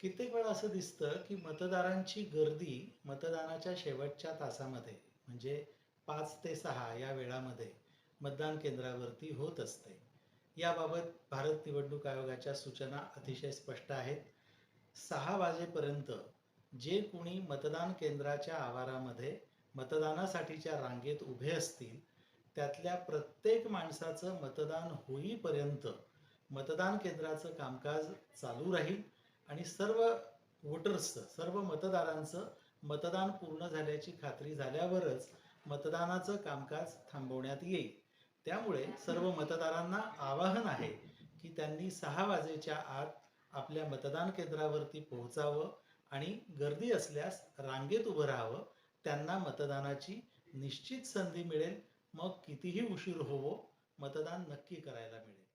कित्येक वेळा असं दिसतं की मतदारांची गर्दी मतदानाच्या शेवटच्या तासामध्ये म्हणजे पाच ते सहा या वेळामध्ये मतदान केंद्रावरती होत असते. याबाबत भारत निवडणूक आयोगाच्या सूचना अतिशय स्पष्ट आहेत. सहा वाजेपर्यंत जे कोणी मतदान केंद्राच्या आवारामध्ये मतदानासाठीच्या रांगेत उभे असतील त्यातल्या प्रत्येक माणसाचं मतदान होईपर्यंत मतदान केंद्राचं कामकाज चालू राहील. आणि सर्व वोटर्सचं सर्व मतदारांचं मतदान पूर्ण झाल्याची खात्री झाल्यावरच मतदानाचं कामकाज थांबवण्यात येईल. त्यामुळे सर्व मतदारांना आवाहन आहे की त्यांनी सहा वाजेच्या आत आपल्या मतदान केंद्रावरती पोहोचावं आणि गर्दी असल्यास रांगेत उभं राहावं त्यांना मतदानाची निश्चित संधी मिळेल. मग कितीही उशीर होवो मतदान नक्की करायला मिळेल.